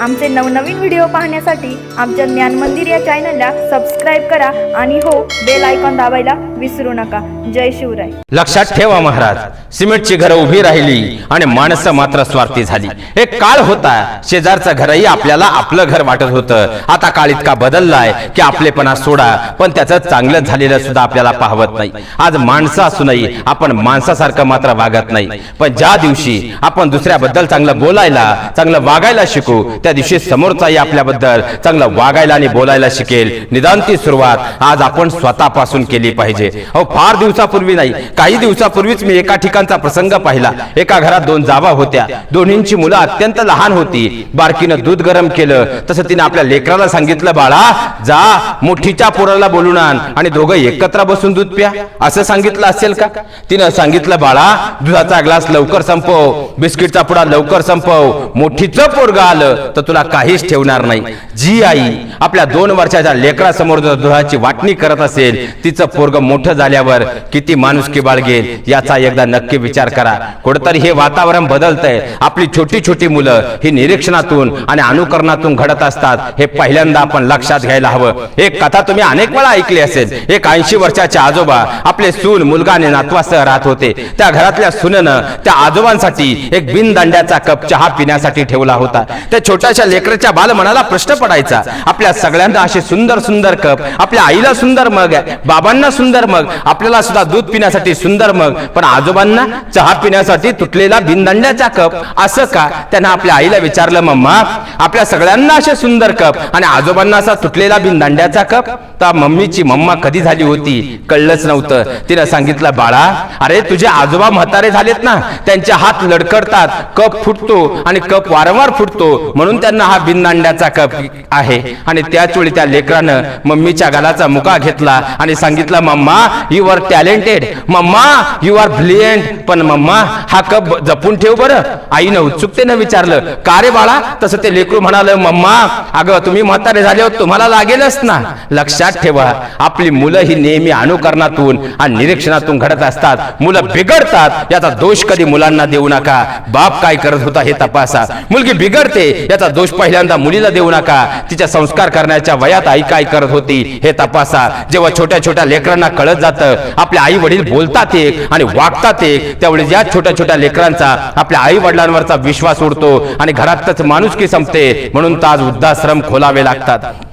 आमचे नवनवीन व्हिडिओ पाहण्यासाठी आमच्या ज्ञान मंदिर या चॅनलला सबस्क्राईब करा आणि हो बेल आयकॉन दाबायला विसरू नका. जय शिवराय. लक्षात ठेवा महाराज सिमेंटची घरं उभी राहिली आणि माणसं मात्र स्वार्थी झाली. एक काळ होता शेजारचं घरही आपल्याला आपलं घर वाटत होतं. आता काळ इतका बदललाय की आपलेपणा सोडा पण त्याचं चांगलं झालेलं सुद्धा आपल्याला पाहवत नाही. आज माणसं असूनही आपण माणसासारखं मात्र वागत नाही. पण ज्या दिवशी आपण दुसऱ्याबद्दल चांगलं बोलायला चांगलं वागायला शिकू त्या दिवशी समोरचाही आपल्याबद्दल चांगलं वागायला आणि बोलायला शिकेल. निदान ती सुरुवात आज आपण स्वतःपासून केली पाहिजे. अहो फार दिवसापूर्वी नाही काही दिवसापूर्वीच मी एका ठिकाणचा प्रसंग पाहिला. एका घरात दोन जावा होत्या. दोन्हींची मुलं अत्यंत लहान होती. बारकीनं दूध गरम केलं. तसं तिने आपल्या लेकराला सांगितलं बाळा जा मोठीच्या पोराला बोलून आण आणि दोघं एकत्र बसून दूध प्या. असं सांगितलं असेल का? तिनं सांगितलं बाळा दुधाचा ग्लास लवकर संपव बिस्किटचा पुडा लवकर संपव मोठीचं पोरग आलं तर तुला काहीच ठेवणार नाही. जी आई आपल्या दोन वर्षाच्या लेकरासमोर जर दुधाची वाटणी करत असेल तिचं पोरग मोठं झाल्यावर किती माणूस की बाळगेल याचा एकदा नक्की विचार करा. कुठेतरी हे वातावरण बदलतंय. आपली छोटी छोटी मुलं ही निरीक्षणातून आणि अनुकरणातून घडत असतात. हे पहिल्यांदा आपण लक्षात घ्यायला हवं. एक कथा तुम्ही अनेक वेळा ऐकली असेल. एक ऐंशी वर्षाचे आजोबा आपले सून मुलगा आणि नातवासह राहत होते. त्या घरातल्या सुननं त्या आजोबांसाठी एक बिनदांड्याचा कप चहा पिण्यासाठी ठेवला होता. त्या छोट्याशा लेकराच्या बालमनाला प्रश्न पडायचा. आपल्या सगळ्यांना असे सुंदर सुंदर कप आपल्या आईला सुंदर मग आहे बाबांना सुंदर मग आपल्याला सुद्धा दूध पिण्यासाठी सुंदर मग पण आजोबांना चहा पिण्यासाठी तुटलेला भिनदंड्याचा कप असं का? त्यांना आपल्या आईला विचारलं मम्मा आपल्या सगळ्यांना असे सुंदर कप आणि आजोबांना असा तुटलेला बिनदांड्याचा कप? तर मम्मीची मम्मा कधी झाली होती? कळलंच नव्हतं. तिनं सांगितलं बाळा अरे तुझे आजोबा म्हातारे झालेत ना. त्यांचे हात लडकडतात. कप फुटतो आणि कप वारंवार फुटतो. म्हणून म्हणून त्यांना हा बिनदांड्याचा कप आहे. आणि त्याच वेळी त्या लेकरानं मम्मीच्या गालाचा मुका घेतला आणि सांगितलं mamma you are talented mamma you are brilliant पण मम्मा हा कप जपून ठेव बरं. आईनं उत्सुकतेनं विचारलं का रे बाळा? तसं ते लेकरू म्हणालं मम्मा अगं तुम्ही म्हातारे झाले तुम्हाला लागेलच ना. लक्षात ठेवा आपली मुलं ही नेहमी अनुकरणातून आणि निरीक्षणातून घडत असतात. मुलं बिघडतात याचा दोष कधी मुलांना देऊ नका. बाप काय करत होता हे तपासा. मुलगी बिघडते याचा दोष पहिल्यांदा मुलीला देऊ नका. तिच्या संस्कार करण्याच्या वयात आई काय करत होती हे तपासा. जेव्हा छोट्या छोट्या लेकरांना कळत जातं आपले आई वडील बोलतात एक आणि वागतात एक त्यावेळी या छोट्या छोट्या लेकरांचा आपल्या आई वडिलांवरचा विश्वास उडतो आणि घरातच माणुसकी संपते म्हणून तर आज वृद्धाश्रम खोलावे लागतात.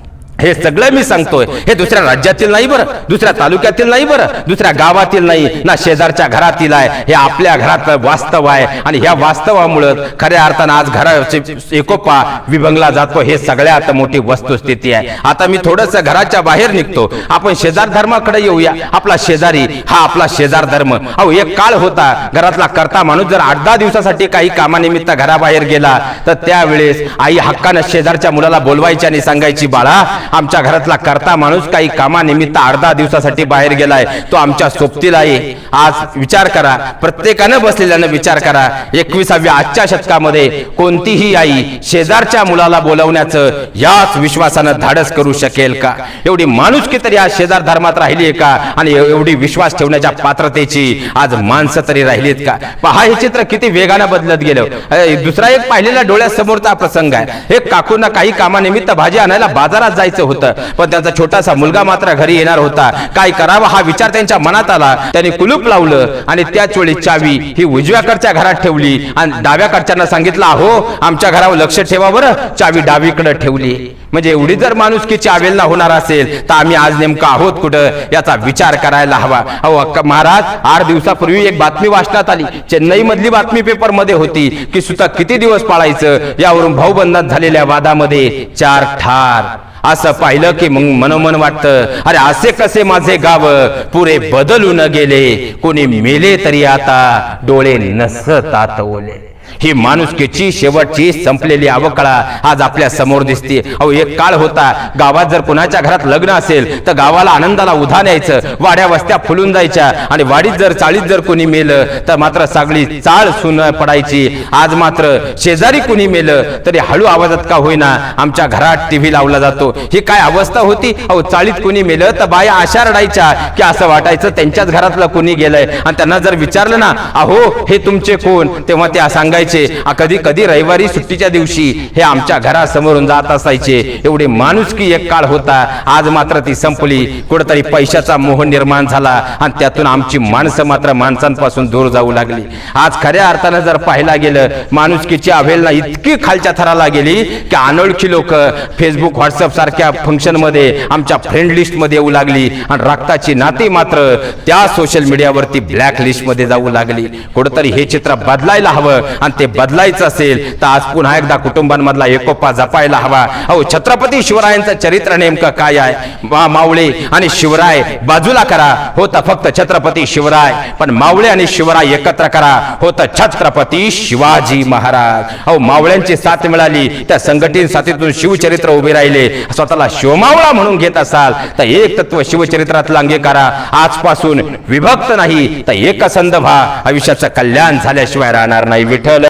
हे सगळं मी सांगतोय. हे दुसऱ्या राज्यातील नाही बरं दुसऱ्या तालुक्यातील नाही बरं दुसऱ्या गावातील नाही. ना शेजारच्या घरातील आहे हे आपल्या घरात वास्तव आहे. आणि ह्या वास्तवामुळं खऱ्या अर्थानं आज घराचे एकोपा विभंगला जातो. हे सगळ्यात मोठी वस्तुस्थिती आहे. आता मी थोडस घराच्या बाहेर निघतो. आपण शेजार धर्माकडे येऊया. आपला शेजारी हा आपला शेजार धर्म. अहो एक काळ होता घरातला करता माणूस जर आठ दहा दिवसासाठी काही कामानिमित्त घराबाहेर गेला तर त्यावेळेस आई हक्कानं शेजारच्या मुलाला बोलवायची आणि सांगायची बाळा आमच्या घरातला करता माणूस काही कामानिमित्त अर्धा दिवसासाठी बाहेर गेलाय तो आमच्या सोबतीला आहे आज विचार करा प्रत्येकानं बसलेल्यानं विचार करा. एकविसाव्या आजच्या शतकामध्ये कोणतीही आई शेजारच्या मुलाला बोलवण्याचं याच विश्वासानं धाडस करू शकेल का? एवढी माणुसकी तरी आज शेजार धर्मात राहिली आहे का? आणि एवढी विश्वास ठेवण्याच्या पात्रतेची आज माणसं तरी राहिलीत का? पहा हे चित्र किती वेगानं बदलत गेलं. दुसरा एक पाहिलेला डोळ्यासमोरचा प्रसंग आहे. एक काकूंना काही कामानिमित्त भाजी आणायला बाजारात जायचं होतं. पण त्यांचा छोटासा मुलगा मात्र घरी येणार होता. काय करावा हा विचार त्यांच्या मनात आला. त्यांनी कुलूप लावलं आणि त्याच वेळी चावी ही उजव्याकडच्या घरात ठेवली. आणि डाव्याकडच्यांना सांगितलं अहो आमच्या घरावर लक्ष ठेवा बरं. चावी डावीकडे ठेवली. म्हणजे एवढी जर माणूस की चावेलला होणार असेल तर आम्ही आज नेमकं आहोत कुठं? याचा विचार करायला हवा. अहो महाराज आठ दिवसापूर्वी एक बातमी वाचण्यात आली. चेन्नई मधली बातमी पेपरमध्ये होती की सुद्धा किती दिवस पाळायचं? यावरून भाऊबंधात झालेल्या वादामध्ये चार ठार. असं पाहिलं की मग मनोमन वाटतं अरे असे कसे माझे गाव पुरे बदलून गेले कोणी मेले तरी आता डोळे नसतात ओले ही माणुसकीची शेवटची संपलेली अवकळा आज आपल्यासमोर दिसते. अहो एक काळ होता. गावात जर कुणाच्या घरात लग्न असेल तर गावाला आनंदाला उधाण यायचं. वाड्या वस्त्या फुलून जायच्या. आणि वाडीत जर चाळीत जर कोणी मेलं तर मात्र सगळी चाळ सुन पडायची. आज मात्र शेजारी कोणी मेलं तरी हळू आवाजात का होईना आमच्या घरात टीव्ही लावला जातो. ही काय अवस्था होती? अहो चाळीत कोणी मेलं तर बाया आशा रडायच्या की असं वाटायचं त्यांच्याच घरातलं कोणी गेलंय. आणि त्यांना जर विचारलं ना अहो हे तुमचे कोण? तेव्हा त्या सांगायचे आ, कधी कधी रविवारी सुट्टीच्या दिवशी हे आमच्या घरासमोरून जात असायचे. एवढे माणुसकी एक काळ होता. आज मात्र ती संपली. कुठेतरी पैशाचा मोह निर्माण झाला आणि त्यातून आमची माणसं मात्र माणसांपासून दूर जाऊ लागली. आज खऱ्या अर्थानं जर पाहायला गेलं माणुसकीची अवहेलना इतकी खालच्या थराला गेली की अनोळखी लोक फेसबुक व्हॉट्सअप सारख्या फंक्शनमध्ये आमच्या फ्रेंड लिस्टमध्ये येऊ लागली आणि रक्ताची नाती मात्र त्या सोशल मीडियावरती ब्लॅक लिस्टमध्ये जाऊ लागली. कुठंतरी हे चित्र बदलायला हवं आणि ते बदलायचं असेल तर आज पुन्हा एकदा कुटुंबांमधला एकोपा जपायला हवा. अहो छत्रपती शिवरायांचं चरित्र नेमकं काय आहे? मावळे आणि शिवराय बाजूला करा. होता फक्त छत्रपती शिवराय पण मावळे आणि शिवराय एकत्र करा. होतं छत्रपती शिवाजी महाराज. अहो मावळ्यांची साथ मिळाली त्या संघटित साथीतून शिवचरित्र उभे राहिले. स्वतःला शिवमावळा म्हणून घेत असाल तर एक तत्व शिवचरित्रातलं अंगीकारा. आजपासून विभक्त नाही तर एकसंध व्हा. आयुष्याचं कल्याण झाल्याशिवाय राहणार नाही विठ्ठल.